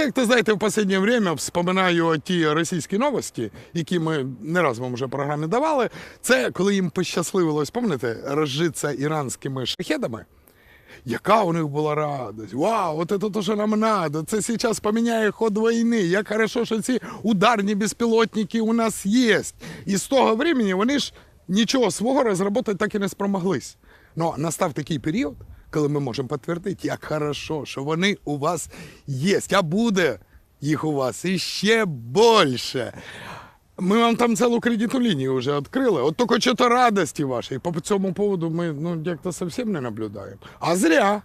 це, як ти знаєте, в останнє время вспоминаю ті російські новості, які ми не раз вам вже в програмі давали. Це коли їм пощасливилось, пам'ятаєте, розжитися іранськими шахедами. Яка у них була радость? Вау, от це то, що нам надо. Це зараз поміняє ход війни. Як хорошо, що ці ударні безпілотники у нас є. І з того времени вони ж нічого свого розробити так і не спромоглись. Ну, настав такий період, коли ми можемо підтвердити, як хорошо, що вони у вас є. А буде їх у вас іще більше. Ми вам там цілу кредитну лінію вже відкрили. От тільки що то радості вашої. По цьому поводу ми ну, як-то зовсім не наблюдаємо. А зря.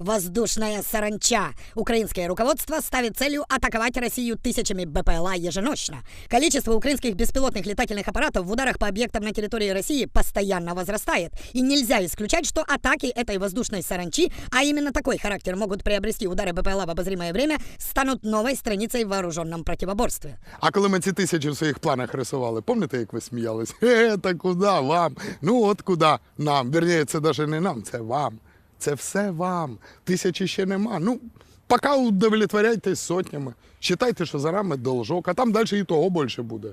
Воздушная саранча. Украинское руководство ставит целью атаковать Россию тысячами БПЛА еженочно. Количество украинских беспилотных летательных аппаратов в ударах по объектам на территории России постоянно возрастает. И нельзя исключать, что атаки этой воздушной саранчи, а именно такой характер могут приобрести удары БПЛА в обозримое время, станут новой страницей в вооруженном противоборстве. А коли ми ці тисячі в своїх планах рисували, пам'ятаєте, як ви сміялись? Хе, та куди вам? Ну от куди нам. Вірніше, це навіть не нам, це вам. Це все вам. Тисячі ще нема. Ну, поки удовлетворяйтесь сотнями. Считайте, що за нами должок, а там далі і того більше буде.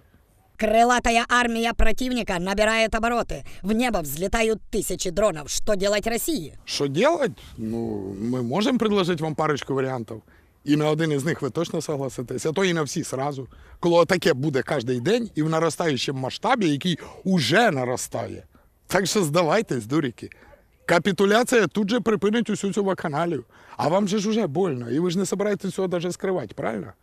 Крылатая армия противника набирает обороты. В небо взлетают тысячи дронов. Что делать России? Що делать? Ну, ми можемо предложити вам парочку варіантів. І на один із них ви точно согласитесь, а то і на всі сразу. Коли таке буде кожен день і в наростаючому масштабі, який уже наростає. Так що здавайтесь, дуріки. Капітуляція тут же припинить усю цю вакханалію. А вам же ж уже больно, і ви ж не собираєтесь цього навіть скривати, правильно?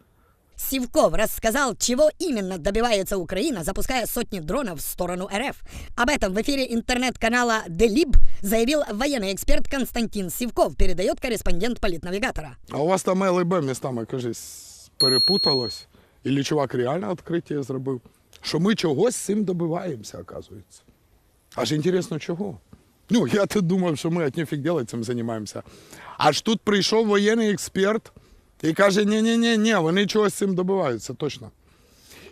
Сивков рассказал, чего именно добивается Украина, запуская сотни дронов в сторону РФ. Об этом в эфире интернет-канала Делиб заявил военный эксперт Константин Сивков, передает корреспондент политнавигатора. А у вас там ЛБ містами, кажись, перепуталось. І чувак реально відкриття зробив. Що ми чогось з цим добиваємося, оказується. Аж інтересно, чого? Ну, я то думав, що ми от нефіг делать цим займаємося. Аж тут прийшов воєнний експерт і каже: ні ні ні ні вони чогось з цим добиваються, точно.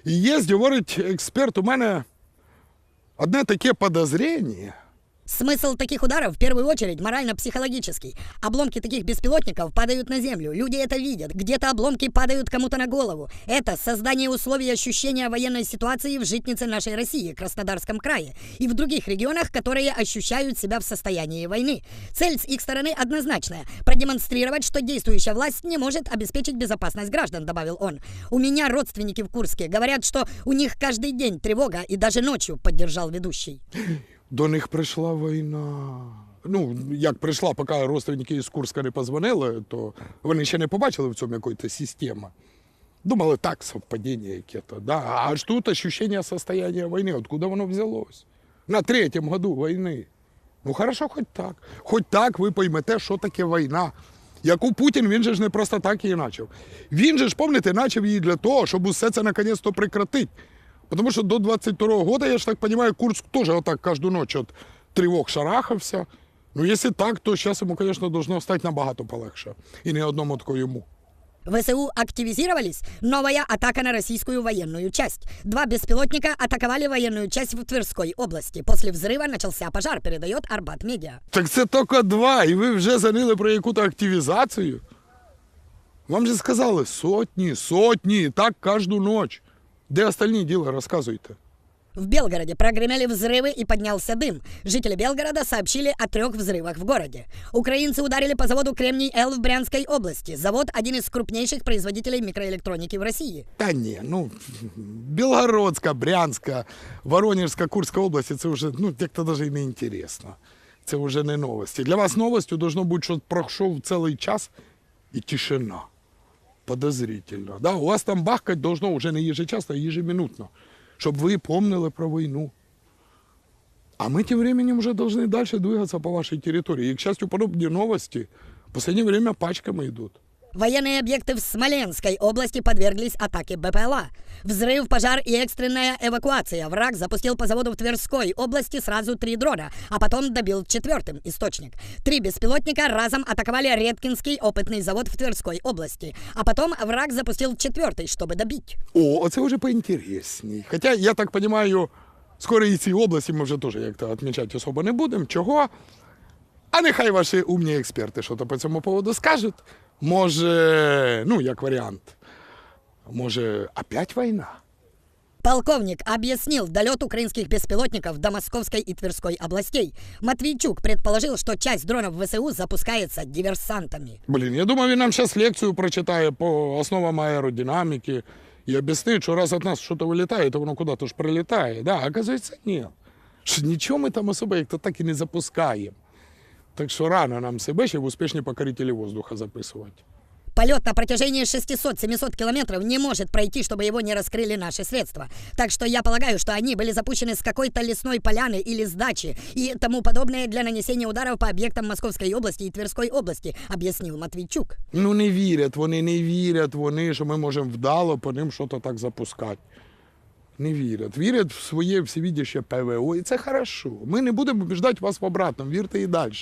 І є, говорить експерт, у мене одне таке подозрення. Смысл таких ударов в первую очередь морально-психологический. Обломки таких беспилотников падают на землю, люди это видят, где-то обломки падают кому-то на голову. Это создание условий ощущения военной ситуации в житнице нашей России, Краснодарском крае, и в других регионах, которые ощущают себя в состоянии войны. Цель с их стороны однозначная – продемонстрировать, что действующая власть не может обеспечить безопасность граждан, добавил он. У меня родственники в Курске говорят, что у них каждый день тревога и даже ночью, поддержал ведущий. До них прийшла війна. Ну, як прийшла, поки родственники із Курська не позвонили, то вони ще не побачили в цьому якоїсь системи. Думали, так, совпадіння яке-то. Да? А аж тут ощущення состояння війни. Откуда воно взялось? На третьому году війни. Ну, хорошо, хоч так. Хоч так ви поймете, що таке війна. Яку Путін, він же ж не просто так її почав. Він же ж, пам'ятаєте, почав її для того, щоб усе це наконець-то прекратити. Потому что до 22 года, я ж так понимаю, Курск тоже вот так каждую ночь от тривог шарахався. Ну, если так, то сейчас ему, конечно, должно стать набагато полегше. І не одному тако йому. ВСУ активизировались. Новая атака на российскую военную часть. Два беспилотника атаковали военную часть в Тверской области. После взрыва начался пожар, передает Арбат Медиа. Так це тільки два, і ви вже занили про яку-то активізацію. Вам же сказали сотні, сотні, так кожну ніч. Де остальні діла, розказуйте. В Белгороде прогремели взрывы и поднялся дым. Жители Белгорода сообщили о трех взрывах в городе. Украинцы ударили по заводу Кремний-Л в Брянской области. Завод – один из крупнейших производителей микроэлектроники в России. Та ні, ну Білгородська, Брянська, Воронежська, Курська області це вже ну, як-то навіть і не інтересно. Це вже не новості. Для вас новостю должно бути, що пройшов цілий час і тишина. Подозрительно. Да? У вас там бахкать должно вже не ежечасно, а ежеминутно, щоб ви помнили про війну. А мы тем временем уже должны дальше двигаться по вашей территории. И, к счастью, подобные новости в последнее время пачками идут. Военные объекты в Смоленской области подверглись атаке БПЛА. Взрыв, пожар и экстренная эвакуация. Враг запустил по заводу в Тверской области сразу три дрона, а потом добил четвертым источник. Три беспилотника разом атаковали Редкинский опытный завод в Тверской области, а потом враг запустил четвертый, чтобы добить. О, оце вже поінтересній. Хоча, я так розумію, скоро і ці області ми вже теж як-то відмічати особо не будемо. Чого? А нехай ваші умні експерти що то по цьому поводу скажуть. Може, ну, як варіант, може, опять війна? Полковник объяснил долет украинских беспилотников до Московской и Тверской областей. Матвейчук предположил, что часть дронов ВСУ запускается диверсантами. Блін, я думав, він нам зараз лекцію прочитає по основам аеродинаміки і об'яснить, що раз від нас щось вилітає, то воно куди-то ж прилітає. Да, оказується, ні. Що нічого ми там особо як то так і не запускаємо. Так що рано нам себе ще в успішні покорителі воздуха записувати. Полет на протяжении 600-700 километров не может пройти, чтобы его не раскрыли наши средства. Так что я полагаю, что они были запущены с какой-то лесной поляны или с дачи и тому подобное для нанесения ударов по объектам Московской области и Тверской области, объяснил Матвейчук. Ну не вірять, вони не вірять, вони, що ми можемо вдало по ним щось так запускати. Не вірять. Вірять в своє всевідяще ПВО, і це хорошо. Ми не будемо побіждати вас в обратному, вірте і далі.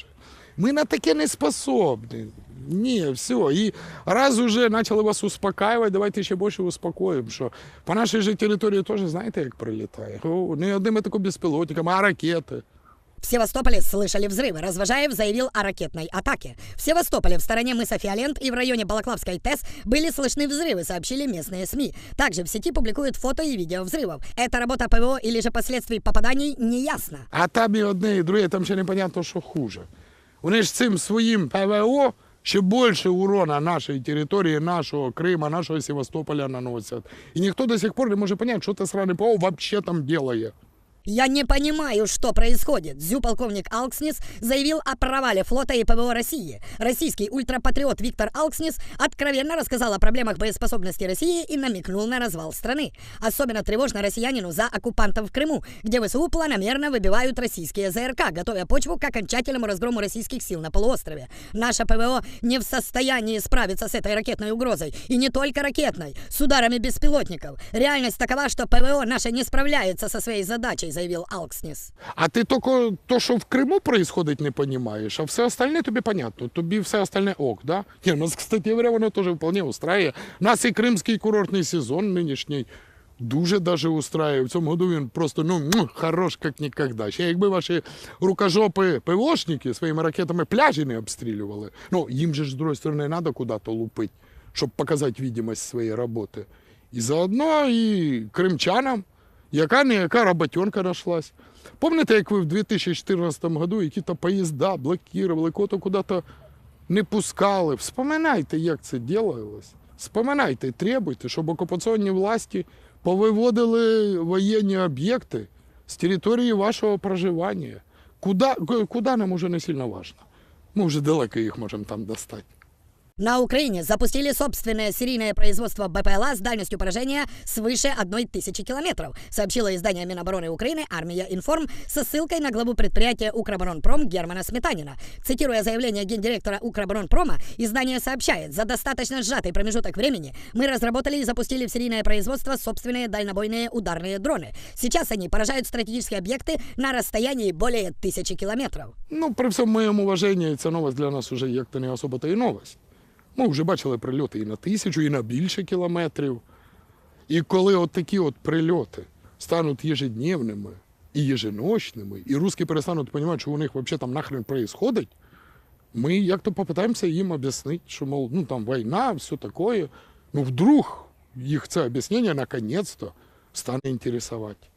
Ми на таке не способні. Ні, все. І раз уже почали вас успокаювати, давайте ще більше успокоїмо, що по нашій же території теж знаєте, як прилітає. Не одними тако безпілотниками, а ракети. В Севастополе слышали взрывы. Развожаев заявил о ракетной атаке. В Севастополе в стороне мыса Фиолент и в районе Балаклавской ТЭС были слышны взрывы, сообщили местные СМИ. Также в сети публикуют фото и видео взрывов. Это работа ПВО или же последствий попаданий не ясно. А там і одне, і друге, там ще непонятно, що хуже. Вони ж цим своїм ПВО ще більше урона нашій території, нашого Крима, нашого Севастополя наносять. І ніхто до сих пор не може зрозуміти, що це сране ПВО взагалі там робить. Я не понимаю, что происходит. Зю-полковник Алкснис заявил о провале флота и ПВО России. Российский ультрапатриот Виктор Алкснис откровенно рассказал о проблемах боеспособности России и намекнул на развал страны. Особенно тревожно россиянину за оккупантов в Крыму, где ВСУ планомерно выбивают российские ЗРК, готовя почву к окончательному разгрому российских сил на полуострове. Наша ПВО не в состоянии справиться с этой ракетной угрозой. И не только ракетной, с ударами беспилотников. Реальность такова, что ПВО наша не справляется со своей задачей, заявил Алкснис. А ти тільки то, що в Криму происходить, не розумієш, а все остальне тобі понятно. Тобі все остальне ок, да? Ні, нас, кстати говоря, воно теж вполне устраює. Нас і кримський курортний сезон нинішній дуже даже устраює. В цьому году він просто ну, хорош, як ніколи. Ще якби ваші рукожопи ПВОшники своїми ракетами пляжі не обстрілювали, ну, їм же ж, з другої сторони, треба куди-то лупити, щоб показати видимость своєї роботи. І заодно і кримчанам яка не яка роботенка нашлась. Пам'ятаєте, як ви в 2014 году які-то поїзда блокували, кого-то куди-то не пускали. Вспоминайте, як це ділалось. Вспоминайте, требуйте, щоб окупаційні власті повиводили воєнні об'єкти з території вашого проживання. Куди нам уже не сильно важно. Ми вже далеко їх можемо там достати. На Украине запустили собственное серийное производство БПЛА с дальностью поражения свыше 1000 километров, сообщило издание Минобороны Украины «Армия Информ» со ссылкой на главу предприятия «Укроборонпром» Германа Сметанина. Цитируя заявление гендиректора «Укроборонпрома», издание сообщает, за достаточно сжатый промежуток времени мы разработали и запустили в серийное производство собственные дальнобойные ударные дроны. Сейчас они поражают стратегические объекты на расстоянии более тысячи километров. Ну, при всьому моєму уваженні, ця новость для нас вже як-то не особо то і новость. Ми вже бачили прильоти і на тисячу, і на більше кілометрів. І коли от такі от прильоти стануть ежедневними і еженочними, і русські перестануть розуміти, що у них взагалі там нахрен происходить, ми як-то попитаємося їм об'яснити, що, мол, ну там війна, все таке. Ну, вдруг їх це об'яснення наконець-то стане інтересувати.